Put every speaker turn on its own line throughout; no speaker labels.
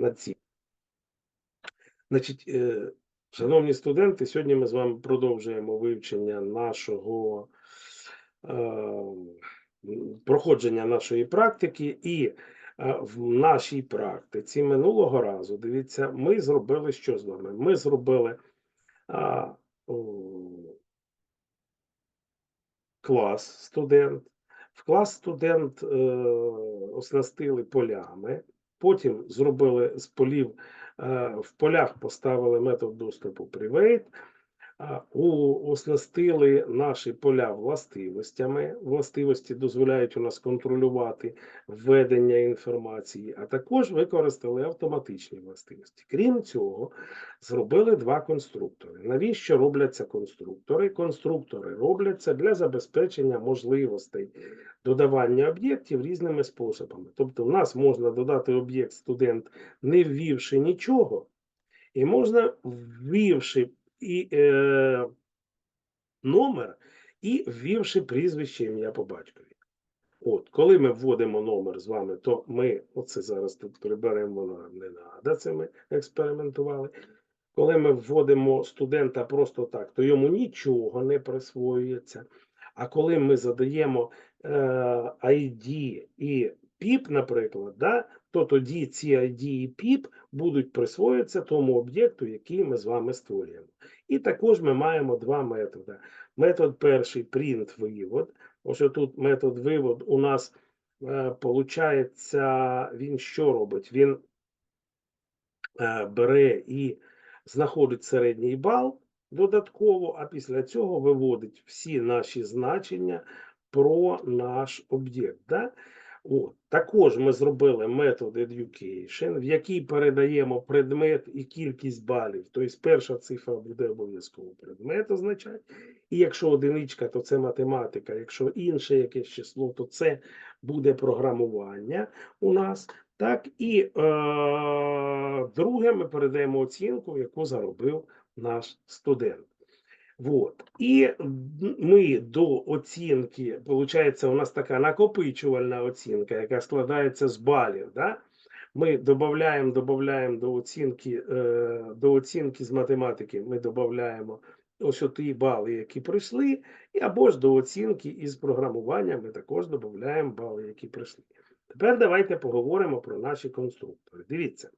над цим. Значить, е, шановні студенти, сьогодні ми з вами продовжуємо вивчення нашого е, проходження нашої практики, і е, в нашій практиці минулого разу, дивіться, ми зробили що з вами? Ми зробили клас студент. В клас студент оснастили полями, потім зробили з полів, е, в полях поставили метод доступу Private, оснастили наші поля властивостями. Властивості дозволяють у нас контролювати введення інформації, а також використали автоматичні властивості. Крім цього, зробили два конструктори. Навіщо робляться конструктори? Конструктори робляться для забезпечення можливостей додавання об'єктів різними способами. Тобто, в нас можна додати об'єкт студент, не ввівши нічого, і можна, ввівши і, е, номер, і ввівши прізвище ім'я по батькові. От, коли ми вводимо номер з вами, то ми оце зараз тут приберемо, воно не треба, це ми експериментували. Коли ми вводимо студента просто так, то йому нічого не присвоюється. А коли ми задаємо е, ID і PIP, наприклад, да, то тоді ці ID і PIP будуть присвоюватися тому об'єкту, який ми з вами створюємо. І також ми маємо два методи. Метод перший print вивод. Ось тут метод вивод у нас е, він що робить? Він е, бере і знаходить середній бал додатково, а після цього виводить всі наші значення про наш об'єкт. Да? Також ми зробили метод education, в який передаємо предмет і кількість балів. Тобто перша цифра буде обов'язково предмет означати. І якщо одиничка, то це математика, якщо інше якесь число, то це буде програмування у нас. Так, і е, друге, ми передаємо оцінку, яку заробив наш студент. Вот. І ми до оцінки, виходить, у нас така накопичувальна оцінка, яка складається з балів. Да? Ми додаємо, додаємо до оцінки, е, до оцінки з математики, ми додаємо ось ті бали, які прийшли, і або ж до оцінки із програмування ми також додаємо бали, які прийшли. Тепер давайте поговоримо про наші конструктори. Дивіться,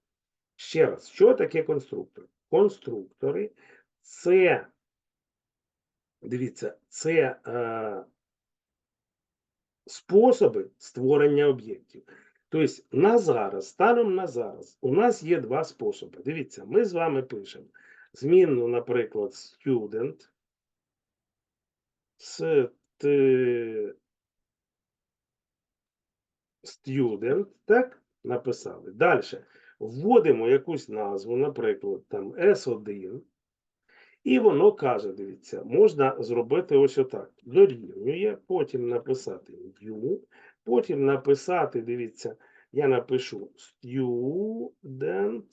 ще раз, що таке конструктор? Конструктори це, дивіться, це е, способи створення об'єктів. Тобто на зараз, станом на зараз, у нас є два способи. Дивіться, ми з вами пишемо змінну, наприклад, student, student, так, написали. Далі вводимо якусь назву, наприклад, там S1, і воно каже, дивіться, можна зробити ось отак. Дорівнює, потім написати new, потім написати, дивіться, я напишу student.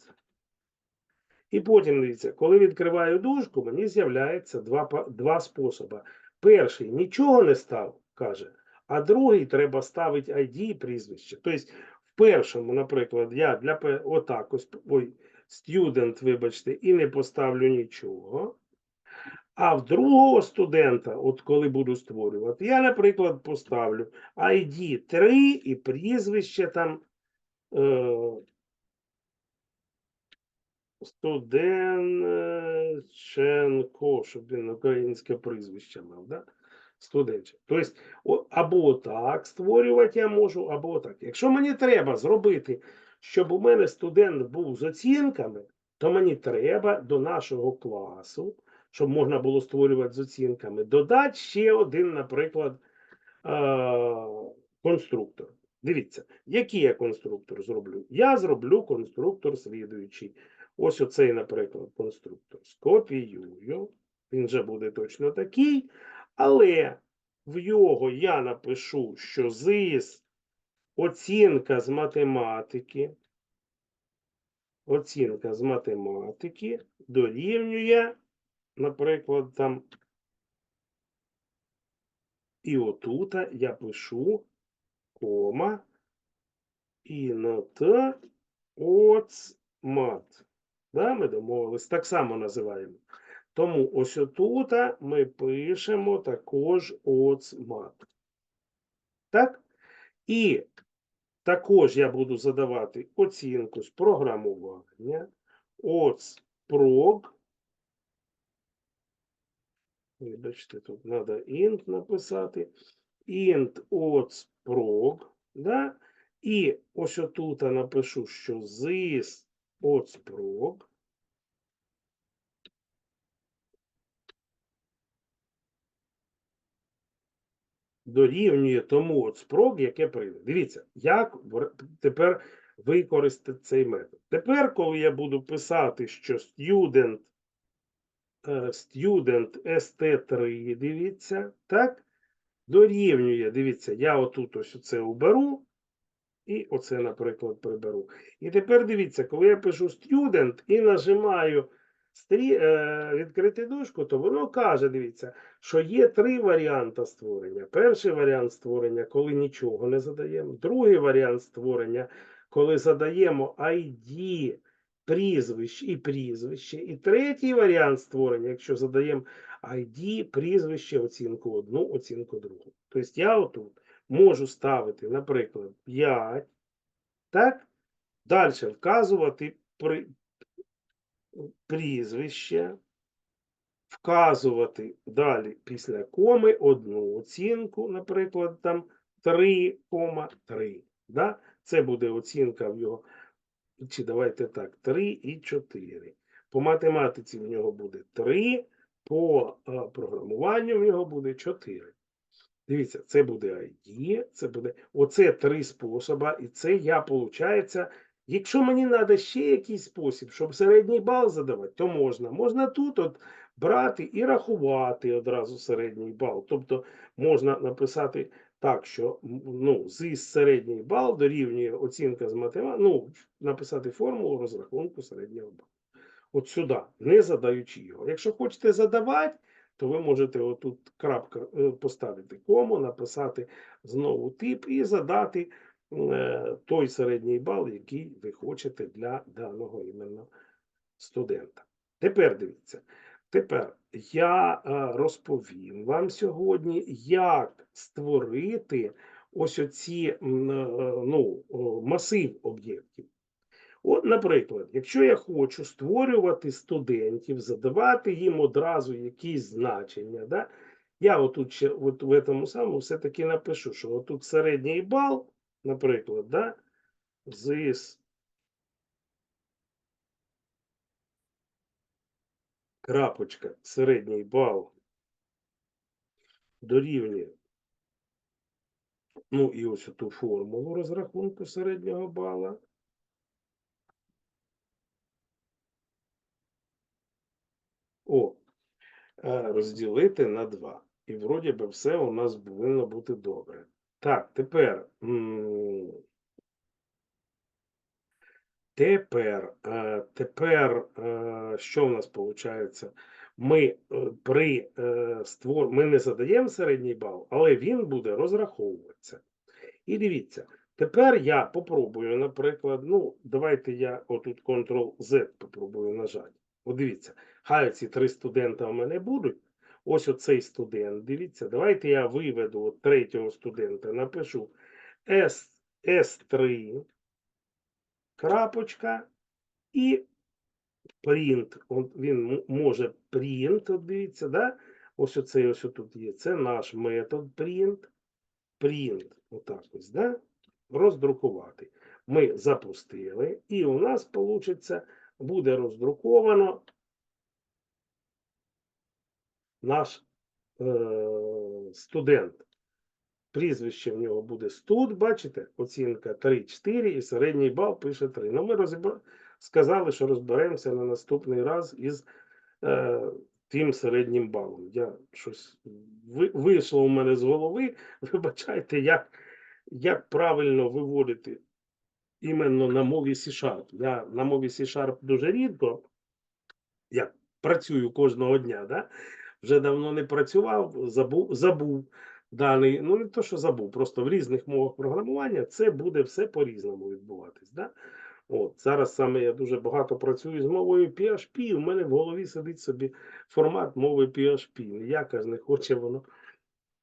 І потім, дивіться, коли відкриваю дужку, мені з'являється два, два способи. Перший нічого не став, каже, а другий треба ставити ID і прізвище. Тобто, в першому, наприклад, я для отак ось, ой, student, вибачте, і не поставлю нічого. А в другого студента, от коли буду створювати, я, наприклад, поставлю ID 3 і прізвище там е, Студенченко, щоб він українське прізвище мав, да? Студенче. Тобто, або так створювати я можу, або так. Якщо мені треба зробити, щоб у мене студент був з оцінками, то мені треба до нашого класу, щоб можна було створювати з оцінками, додати ще один, наприклад, конструктор. Дивіться, який я конструктор зроблю? Я зроблю конструктор слідуючий. Ось оцей, наприклад, конструктор. Скопіюю. Він вже буде точно такий. Але в його я напишу, що ЗИС оцінка з математики. Оцінка з математики дорівнює, наприклад, там. І отута я пишу кома і на Т оцмат. Да, ми домовились, так само називаємо. Тому ось отут ми пишемо також оцмат. Так? І також я буду задавати оцінку з програмування. Оцпрог. Вибачте, тут треба int написати. int otsprog. Да? І ось отут я напишу, що this otsprog дорівнює тому от спрог, яке прийде. Дивіться, як тепер використати цей метод. Тепер, коли я буду писати, що student, student st3, дивіться, так, дорівнює, дивіться, я отут ось оце уберу, і оце, наприклад, приберу. І тепер дивіться, коли я пишу student і нажимаю стрі, е, відкрити дужку, то воно каже, дивіться, що є три варіанти створення. Перший варіант створення, коли нічого не задаємо. Другий варіант створення, коли задаємо ID, прізвище і прізвище. І третій варіант створення, якщо задаємо ID, прізвище, оцінку одну, оцінку другу. Тобто я отут можу ставити, наприклад, 5, так? Далі вказувати при, прізвище, вказувати далі після коми одну оцінку, наприклад, там 3,3. Да? Це буде оцінка в його, чи давайте так, 3 і 4. По математиці в нього буде 3, по е, програмуванню в нього буде 4. Дивіться, це буде ID, це буде. Оце три способи, і це я, виходить, якщо мені треба ще якийсь спосіб, щоб середній бал задавати, то можна. Можна тут от брати і рахувати одразу середній бал. Тобто можна написати так, що ну, зі середній бал дорівнює оцінка з математики, ну, написати формулу розрахунку середнього балу. От сюди, не задаючи його. Якщо хочете задавати, то ви можете отут крапка е, поставити кому, написати знову тип і задати е, той середній бал, який ви хочете для даного іменно студента. Тепер дивіться. Тепер я е, розповім вам сьогодні, як створити ось оці е, ну, масив об'єктів. От, наприклад, якщо я хочу створювати студентів, задавати їм одразу якісь значення, да, я отут ще от в цьому самому все-таки напишу, що отут середній бал, наприклад, да, зис крапочка, середній бал дорівнює. Ну і ось ту формулу розрахунку середнього бала. О, е, розділити на 2. І вроді би все у нас повинно бути добре. Так, тепер. Тепер, е, тепер, е, що в нас виходить? Ми е, при створ... ми не задаємо середній бал, але він буде розраховуватися. І дивіться, тепер я попробую, наприклад, ну, давайте я отут Ctrl-Z попробую нажати. От дивіться, хай ці три студента у мене будуть. Ось оцей студент, дивіться, давайте я виведу от третього студента, напишу S, S3, крапочка і print. Він може print, от дивіться, да? ось оцей ось тут є. Це наш метод print. Print, отак ось, да? роздрукувати. Ми запустили, і у нас вийде, буде роздруковано наш е, студент. Прізвище в нього буде студ, бачите, оцінка 3-4 і середній бал пише 3. Ну, ми розібра... сказали, що розберемося на наступний раз із е, тим середнім балом. Я щось ви... вийшло у мене з голови. Вибачайте, як, як правильно виводити іменно на мові C-Sharp. Я на мові C-Sharp дуже рідко, я працюю кожного дня, да? вже давно не працював, забув, забув даний, ну не то, що забув, просто в різних мовах програмування це буде все по-різному відбуватись. Да? От, зараз саме я дуже багато працюю з мовою PHP, у мене в голові сидить собі формат мови PHP. Ніяка ж не хоче воно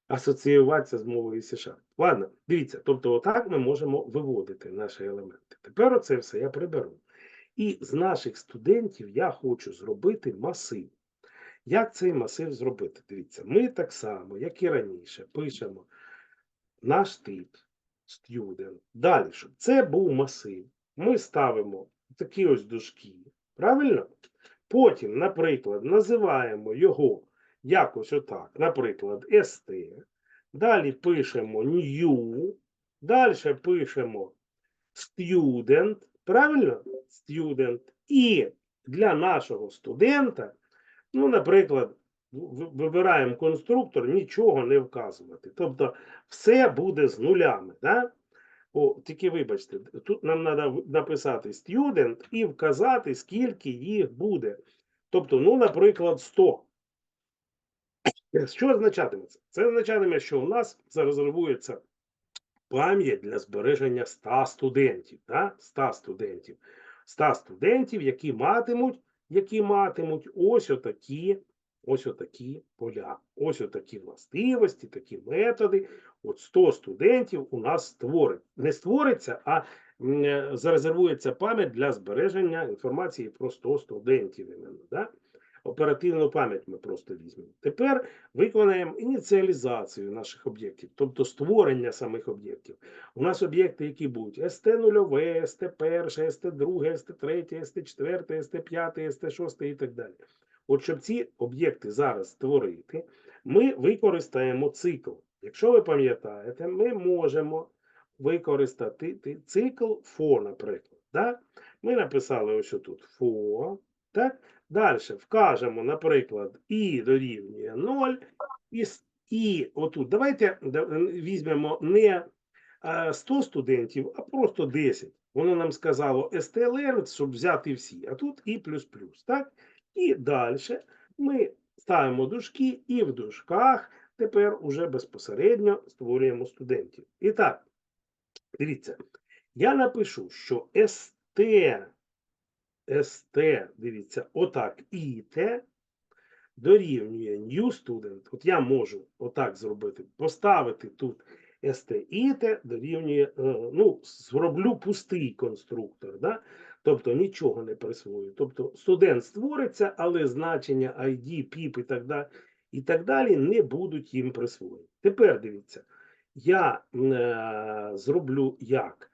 асоціюватися з мовою C-Sharp. Ладно, дивіться, тобто отак ми можемо виводити наші елементи. Тепер оце все я приберу. І з наших студентів я хочу зробити масив. Як цей масив зробити? Дивіться, ми так само, як і раніше, пишемо наш тип student. Далі, щоб це був масив, ми ставимо такі ось дужки. Правильно? Потім, наприклад, називаємо його якось отак, наприклад, st. Далі пишемо new, далі пишемо student, правильно? Student. І для нашого студента, ну, наприклад, вибираємо конструктор, нічого не вказувати. Тобто все буде з нулями. Да? О, тільки вибачте, тут нам треба написати student і вказати, скільки їх буде. Тобто, ну, наприклад, 100. Що означатиме це? Це означатиме, що у нас зарезервується пам'ять для збереження 100 студентів. Да? 100 студентів. 100 студентів, які матимуть, які матимуть ось отакі, ось отакі поля, ось отакі властивості, такі методи. От 100 студентів у нас створить. Не створиться, а е, зарезервується пам'ять для збереження інформації про 100 студентів. Іменно, да? Оперативну пам'ять ми просто візьмемо. Тепер виконаємо ініціалізацію наших об'єктів, тобто створення самих об'єктів. У нас об'єкти, які будуть СТ0, СТ1, СТ2, СТ3, СТ4, СТ5, СТ6 і так далі. От щоб ці об'єкти зараз створити, ми використаємо цикл. Якщо ви пам'ятаєте, ми можемо використати цикл for, наприклад. Да? Ми написали ось тут for. Так? Далі вкажемо, наприклад, і дорівнює 0, і, і отут. Давайте візьмемо не е, 100 студентів, а просто 10. Воно нам сказало STLR, щоб взяти всі, а тут і плюс плюс. І далі ми ставимо дужки, і в дужках тепер уже безпосередньо створюємо студентів. І так, дивіться, я напишу, що ST ST, дивіться, отак, IT дорівнює new student. От я можу отак зробити, поставити тут ST IT дорівнює, е, ну, зроблю пустий конструктор, да? тобто нічого не присвою. Тобто студент створиться, але значення ID, PIP і так далі, і так далі не будуть їм присвоєні. Тепер дивіться, я е, зроблю як?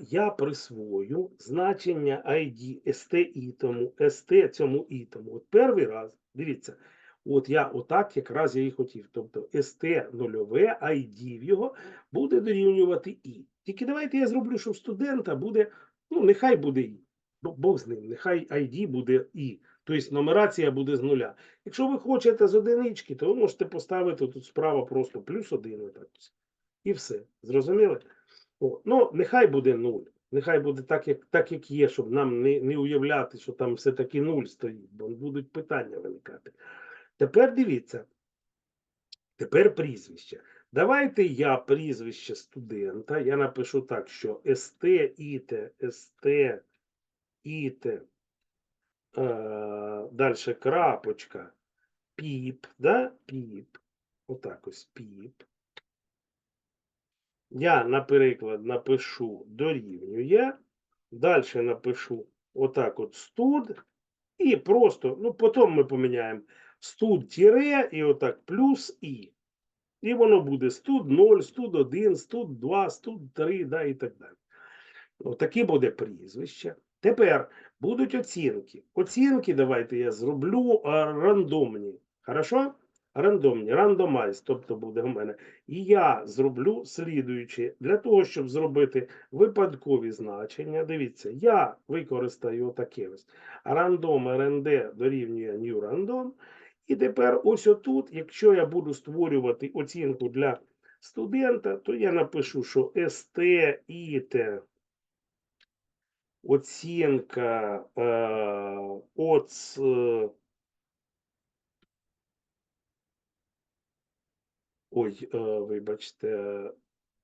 Я присвою значення ID ST ітому, ST цьому ітому. От перший раз, дивіться, от я отак якраз я і хотів. Тобто ST нульове, ID в його буде дорівнювати І. Тільки давайте я зроблю, що в студента буде, ну нехай буде І. Бо- Бог з ним, нехай ID буде І. Тобто нумерація буде з нуля. Якщо ви хочете з одинички, то ви можете поставити тут справа просто плюс один. І все. Зрозуміли? О, ну, нехай буде нуль. Нехай буде так, як, так, як є, щоб нам не, не уявляти, що там все-таки нуль стоїть, бо будуть питання виникати. Тепер дивіться. Тепер прізвище. Давайте я прізвище студента. Я напишу так, що СТ ІТ, СТ ІТ, е, далі крапочка, піп, да? піп. Отак ось піп. Я, наприклад, напишу дорівнює, далі напишу отак от студ, і просто, ну, потім ми поміняємо студ тире і отак плюс і. І воно буде студ 0, студ 1, студ 2, студ 3, да, і так далі. Отаке буде прізвище. Тепер будуть оцінки. Оцінки давайте я зроблю рандомні. Хорошо? Рандомні, рандомайз, тобто буде в мене. І я зроблю слідуючи, для того, щоб зробити випадкові значення. Дивіться, я використаю отаке ось. Random RND дорівнює new random. І тепер ось отут, якщо я буду створювати оцінку для студента, то я напишу, що IT оцінка е, оц, е, ой, е, вибачте,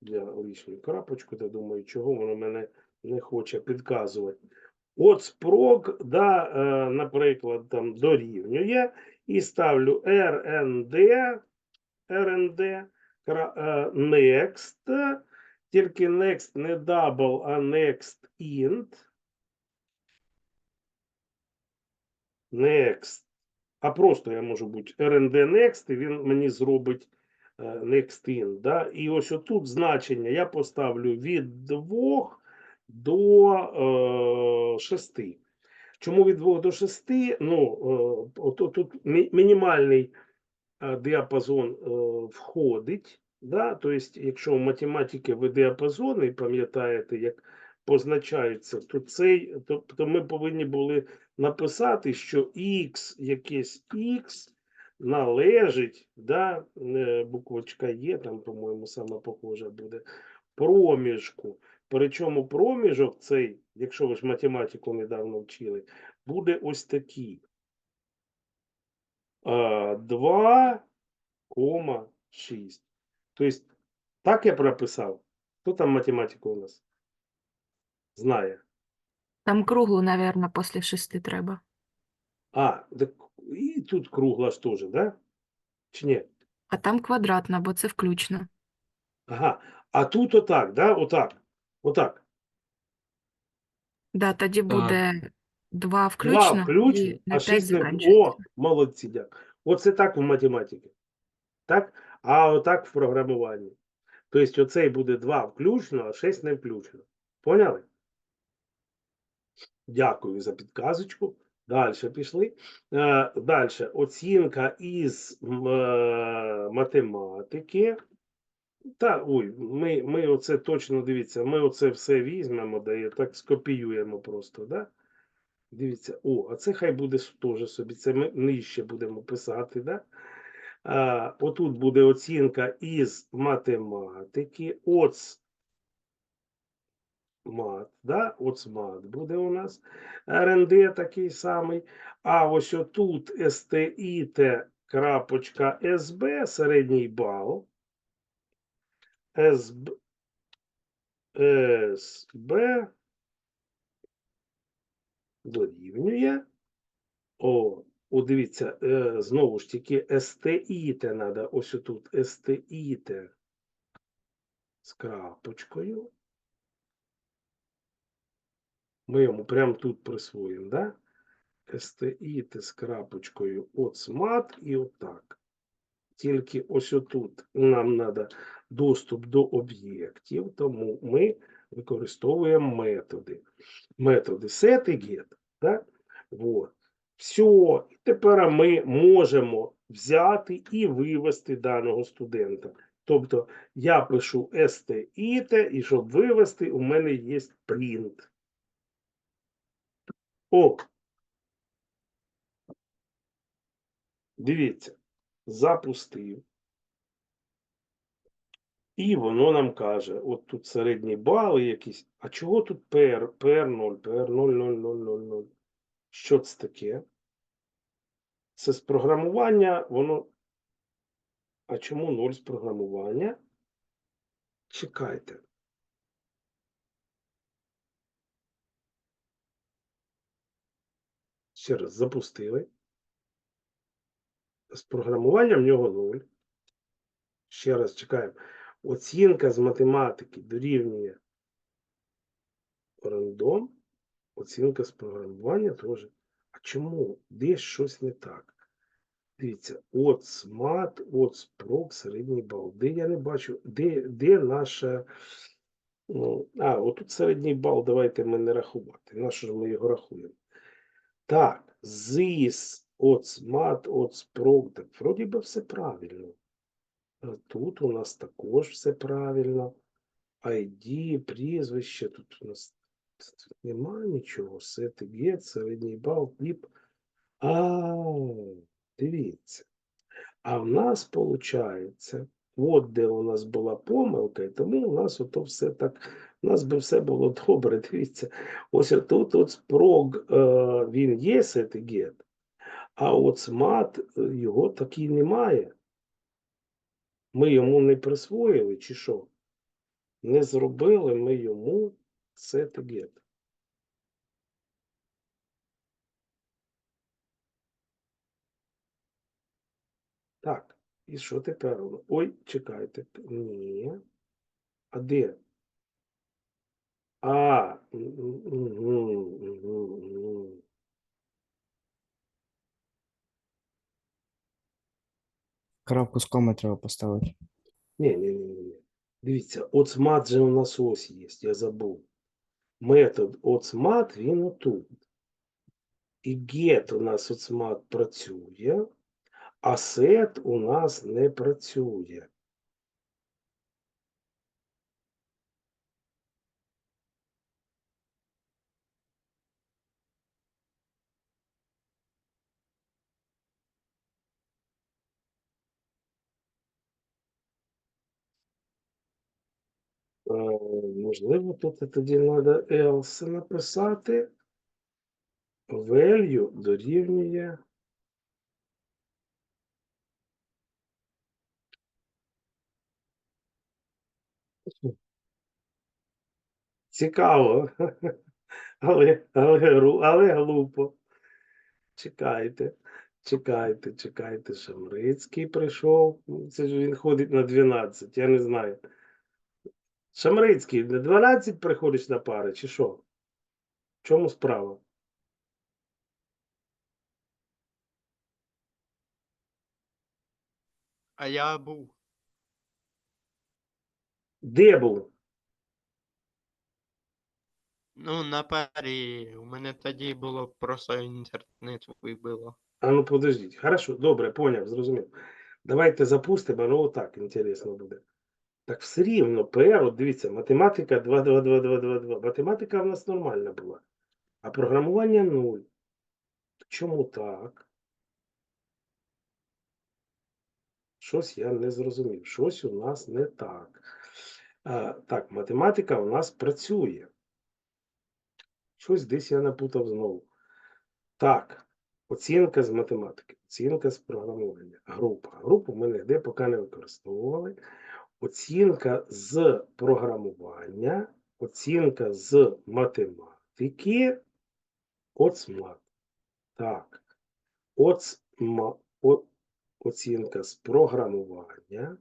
я лишню крапочку, та думаю, чого воно мене не хоче підказувати. От спрок, да, е, наприклад, там дорівнює, і ставлю RND, RND, е, next, тільки next не double, а next int. Next. А просто я можу бути RND next, і він мені зробить next in. Да? І ось отут значення я поставлю від 2 до е, 6. Чому від 2 до 6? Ну, е, от, от тут мі- мінімальний е, діапазон е, входить. Да? Тобто, якщо в математики ви діапазони, пам'ятаєте, як позначаються, то цей, тобто ми повинні були написати, що x, якесь x належить, да, е, буквочка є, там, по-моєму, саме похоже буде, проміжку. Причому проміжок цей, якщо ви ж математику недавно вчили, буде ось такий. А, 2,6. Тобто, так я прописав. Хто там математику у нас? Знає.
Там круглу, наверное, після шести треба.
А, так і тут кругла ж теж, да? Чи ні?
А там квадратна, бо це включно.
Ага. А тут отак, да? Отак. Отак.
Да, тоді буде два
Два
включно
включно,
і на
а
5
шість не. О, молодці, дякую. Оце так в математиці. Так? А отак в програмуванні. Тобто оцей буде 2 включно, а 6 не включно. Поняли? Дякую за підказочку. Далі пішли. Е, Далі. Оцінка із е, математики. Та, ой, ми, ми оце точно дивіться, ми оце все візьмемо, да, і так скопіюємо просто, да? Дивіться, о, а це хай буде теж собі, це ми нижче будемо писати, да? А, отут буде оцінка із математики, оц мат, да? Оцмат буде у нас. РНД такий самий. А ось отут STIT крапочка СБ, середній бал. СБ, СБ дорівнює. О, о, дивіться, е, знову ж таки, СТІТ треба, ось тут СТІТ з крапочкою. Ми йому прямо тут присвоїмо, да? СТІТ з крапочкою оцмат і отак. Тільки ось отут нам треба доступ до об'єктів, тому ми використовуємо методи. Методи set і get. Так? Вот. Все, тепер ми можемо взяти і вивести даного студента. Тобто я пишу STIT, і щоб вивести, у мене є print. О! Дивіться, запустив. І воно нам каже, от тут середні бали якісь. А чого тут PR, PR0, PR00000? Що це таке? Це з програмування, воно. А чому 0 з програмування? Чекайте. Ще раз запустили. З програмування в нього 0. Ще раз чекаємо. Оцінка з математики дорівнює рандом. Оцінка з програмування теж. А чому? Десь щось не так. Дивіться, от смат, от спрок, середній бал. Де я не бачу, де, де наша. Ну, а, отут середній бал, давайте ми не рахувати. На що ж ми його рахуємо? Так, зис, спрок. Так, вроді би все правильно. Тут у нас також все правильно. ID, прізвище, тут у нас немає нічого. І get, середній бал, кліп. А, дивіться. А в нас виходить, от де у нас була помилка, і тому у нас ото все так, у нас би все було добре. Дивіться, ось тут от спрог, е, він є get, а от смат е, його таки немає. Ми йому не присвоїли, чи що? Не зробили ми йому get. Так, і що тепер? Ой, чекайте. Ні. А де? А, мгм, мгм, мгм.
Крапку з коми треба поставити.
Ні, ні, ні, ні. Дивіться, оцмат же у нас ось є, я забув. Метод оцмат, він отут. І get у нас оцмат працює, а set у нас не працює. Е, Можливо, тут тоді треба else написати. Value дорівнює. Цікаво. Але, але, але глупо. Чекайте, чекайте, чекайте. Шамрицький прийшов. Це ж він ходить на 12, я не знаю. Шамрицький, на 12 приходиш на пари, чи що? В чому справа?
А я був.
Де був?
Ну, на парі. У мене тоді було просто інтернет вибило.
А ну подождіть. Хорошо, добре, поняв, зрозумів. Давайте запустимо, ну отак інтересно буде. Так все рівно, ПР, от дивіться, математика 2, 2, 2, 2, 2, 2. Математика в нас нормальна була. А програмування 0. Чому так? Щось я не зрозумів. Щось у нас не так. А, так, математика у нас працює. Щось десь я напутав знову. Так, оцінка з математики, оцінка з програмування, група. Групу ми ніде поки не використовували. Оцінка з програмування, оцінка з математики, оцмат. Так. Оцма, о, оцінка з програмування.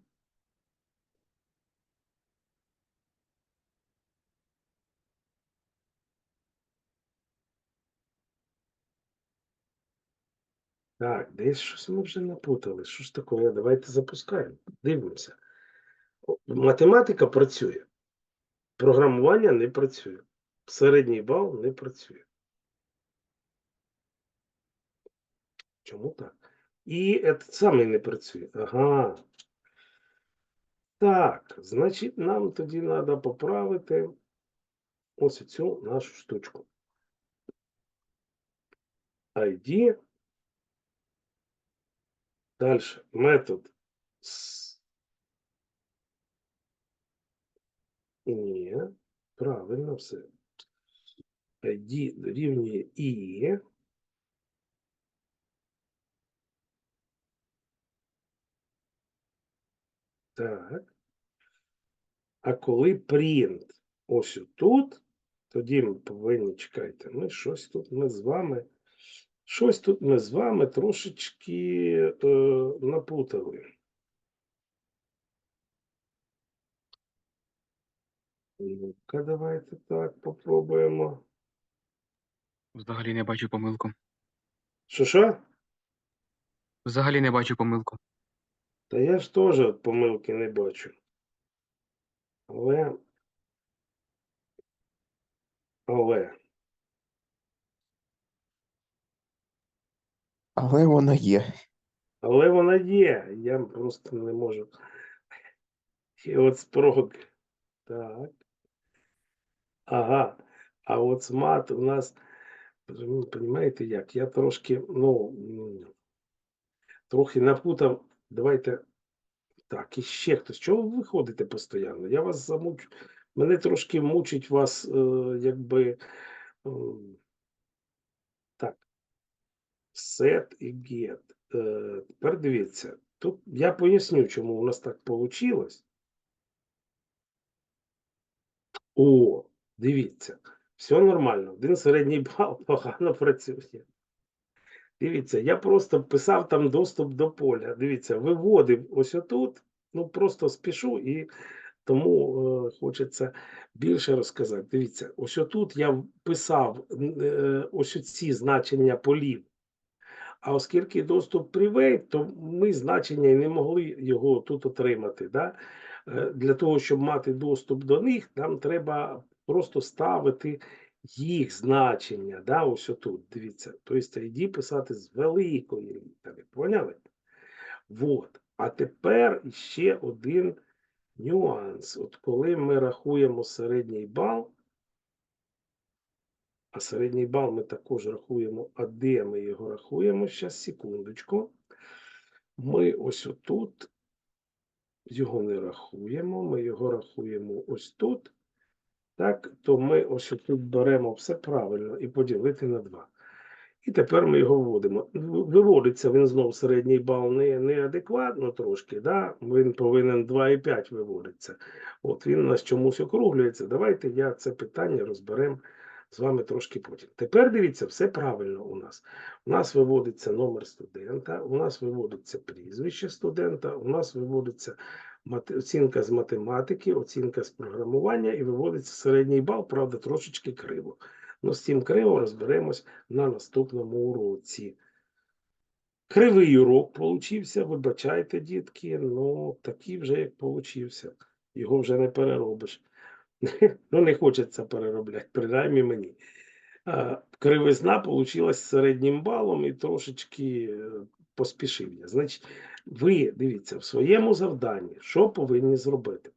Так, десь щось ми вже напутали. Що ж таке? Давайте запускаємо. Дивимося. Математика працює. Програмування не працює. Середній бал не працює. Чому так? І этот самий не працює. Ага. Так, значить, нам тоді треба поправити ось цю нашу штучку. ID. Дальше метод. Ні, правильно все. ID дорівнює і. Так. А коли print ось тут, тоді ми повинні чекайте. Ми щось тут ми з вами. Щось тут ми з вами трошечки е, напутали. Ну-ка, давайте так попробуємо.
Взагалі не бачу помилку.
Що що?
Взагалі не бачу помилку.
Та я ж теж помилки не бачу. Але. Але.
Але вона є.
Але вона є. Я просто не можу. І от спрог. Так. Ага. А от смат у нас. Понимаєте як? Я трошки, ну. Трохи напутав. Давайте. Так, і ще хтось. Чого ви виходите постійно? Я вас замучу. Мене трошки мучить вас, е, якби. Так. Set і get. Е, тепер дивіться. Тут я поясню, чому у нас так вийшло. О, Дивіться, все нормально. Один середній бал погано працює. Дивіться, я просто писав там доступ до поля. Дивіться, виводив ось отут. Ну просто спішу і тому е, хочеться більше розказати. Дивіться, ось отут я писав е, ось ці значення полів. А оскільки доступ привей, то ми значення і не могли його тут отримати. Да? Е, Для того, щоб мати доступ до них, нам треба просто ставити їх значення. Да? Ось отут, дивіться. Тобто ID писати з великої літери. Поняли? Вот. А тепер ще один нюанс. От коли ми рахуємо середній бал, а середній бал ми також рахуємо, а де ми його рахуємо? Зараз, секундочку. Ми ось отут його не рахуємо, ми його рахуємо ось тут. Так, то ми ось тут беремо все правильно і поділити на 2. І тепер ми його вводимо. Виводиться він знов середній бал не, неадекватно трошки, да? він повинен 2,5 виводиться. От він у нас чомусь округлюється. Давайте я це питання розберемо з вами трошки потім. Тепер дивіться, все правильно у нас. У нас виводиться номер студента, у нас виводиться прізвище студента, у нас виводиться оцінка з математики, оцінка з програмування і виводиться середній бал, правда, трошечки криво. Ну, з цим криво розберемось на наступному уроці. Кривий урок получився, вибачайте, дітки, ну такий вже як получився. Його вже не переробиш. Ну, не хочеться переробляти, принаймні мені. Кривизна получилась середнім балом і трошечки е, поспішив я. Значить, ви дивіться, в своєму завданні, що повинні зробити?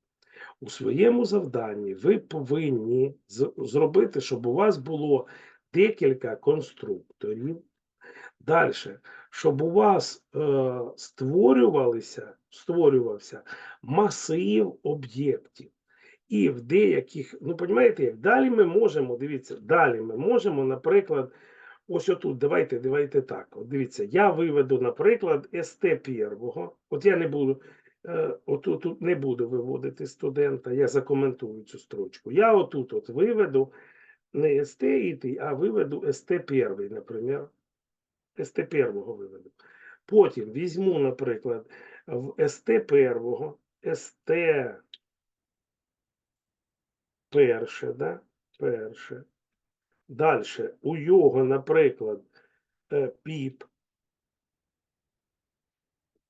У своєму завданні ви повинні зробити, щоб у вас було декілька конструкторів. Далі, щоб у вас е, створювалися, створювався масив об'єктів. І в деяких, ну розумієте, як далі ми можемо, дивіться, далі ми можемо, наприклад, ось отут, давайте, давайте так. От дивіться, я виведу, наприклад, ст первого. От я не буду, е, отут тут не буду виводити студента, я закоментую цю строчку. Я отут от виведу не ст іти, а виведу ст первий, наприклад. ст первого виведу. Потім візьму, наприклад, в ст первого, ст перше, да? перше. Далі у його, наприклад, е, піп.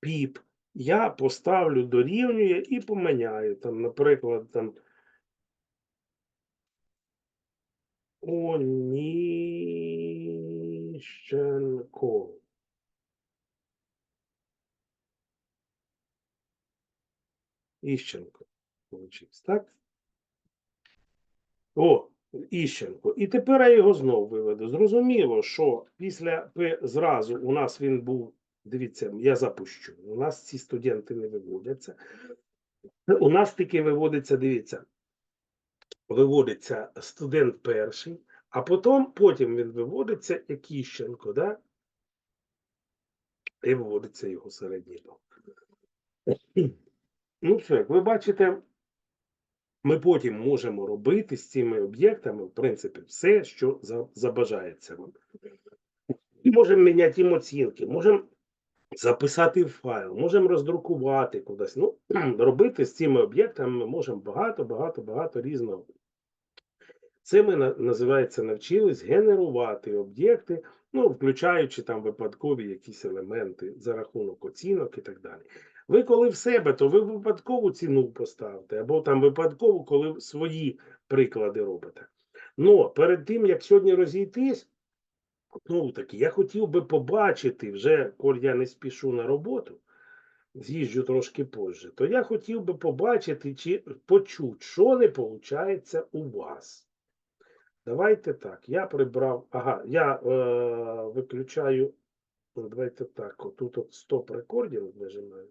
Піп. Я поставлю дорівнює і поміняю. Там, наприклад, там Оніщенко. Іщенко. Получився, так? О, Іщенко. І тепер я його знову виведу. Зрозуміло, що після П зразу у нас він був. Дивіться, я запущу. У нас ці студенти не виводяться. У нас тільки виводиться, дивіться, виводиться студент перший, а потім, потім він виводиться як Іщенко, да? І виводиться його середній. Ну, все, як ви бачите, ми потім можемо робити з цими об'єктами, в принципі, все, що забажається вам. Можемо міняти їм оцінки, можемо записати файл, можемо роздрукувати кудись. Ну, робити з цими об'єктами ми можемо багато, багато, багато різного. Це ми називається навчились генерувати об'єкти, ну, включаючи там випадкові якісь елементи за рахунок оцінок і так далі. Ви коли в себе, то ви випадкову ціну поставте, або там випадково, коли свої приклади робите. Ну, перед тим, як сьогодні розійтись, знову таки, я хотів би побачити, вже, коль я не спішу на роботу, з'їжджу трошки позже, то я хотів би побачити чи почути, що не виходить у вас. Давайте так, я прибрав, ага, я е, виключаю, давайте так, отут от стоп рекординг нажимаю.